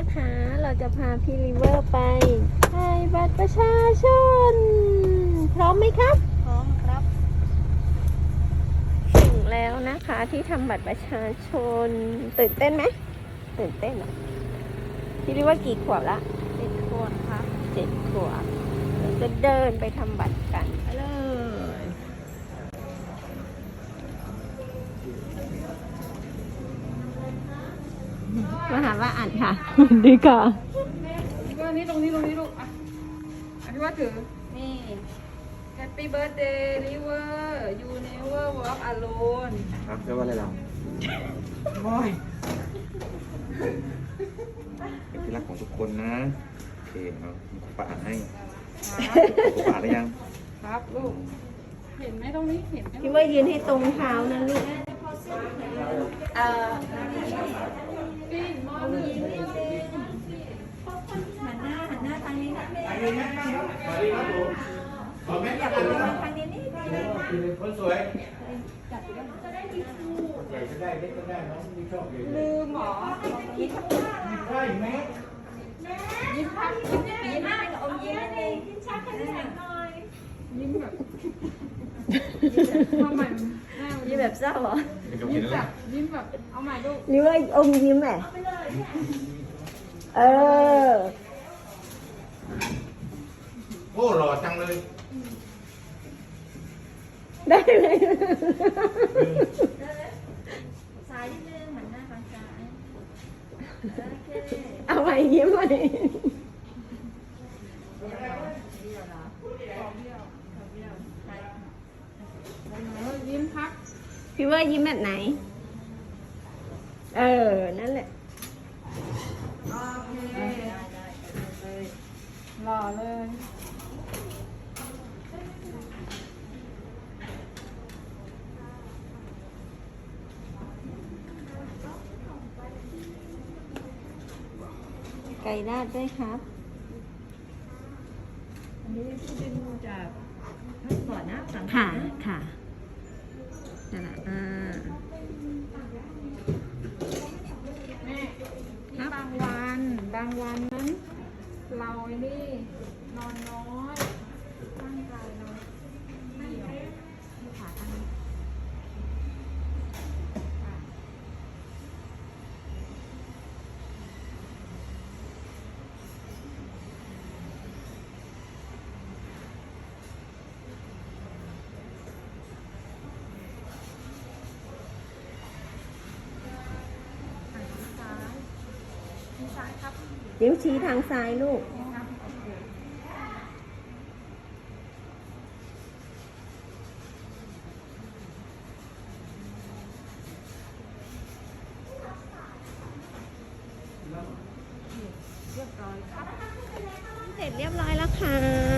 นะคะ เราจะพาพี่ริเวอร์ไปถ่ายบัตรประชาชน พร้อมไหมครับ พร้อมครับ ถึงแล้วนะคะที่ทำบัตรประชาชน ตื่นเต้นไหม ตื่นเต้นเหรอพี่ริเวอร์กี่ขวบละติดขวดครับเจ็ดขวบเราจะเดินไปทำบัตรกัน มาหาว่าอ่านค่ะ ดีค่ะ ก็นี่ตรงนี้ตรงนี้ลูกอะอธิว่าถือ นี่ Happy birthday River you never walk alone ครับเรียกว่าอะไรเราบอยเป็นที่รักของทุกคนนะโอเคเอาปะอ่านให้ผมอ่านได้ยัง ครับลูก เห็นไหมตรงนี้ เห็นไหมพี่ว่ายืนให้ตรงเท้านะลูก เอ่อ หันหน้าหันหน้าทางนี้นะไม่อย่าไปทางนี้นี่คนสวยลืมหมอใช่ไหมยิ้มพักยิ้มให้กับอมยิ้มเองชักกันหน่อยยิ้มแบบเอาใหม่หน้ายิ้มแบบเศร้าเหรอยิ้มแบบยิ้มแบบเอาใหม่ลูกหรือว่าอมยิ้มแหม เออ โอ้หล่อจังเลย ได้เลย ซ้ายนิดนึงหันหน้าทางซ้ายโอเคเอาใหม่ยิ้มใหม่เดียวเหรอขอเบี้ยวขอเบี้ยวใช่แล้วยิ้มพักพี่ว่ายิ้มแบบไหน เออ นั่นแหละ โอเคหล่อเลย ไก่ราดด้วยครับ อันนี้ที่ดึงจากพาสปอร์ตนะสั่งค่ะ ค่ะนั่นแหละอ่าแม่บางวันบางวันนั้น เราไอ้นี่นอนน้อยร่างกายเรา ยิ้มชี้ทางซ้ายลูก เสร็จเรียบร้อยแล้วค่ะ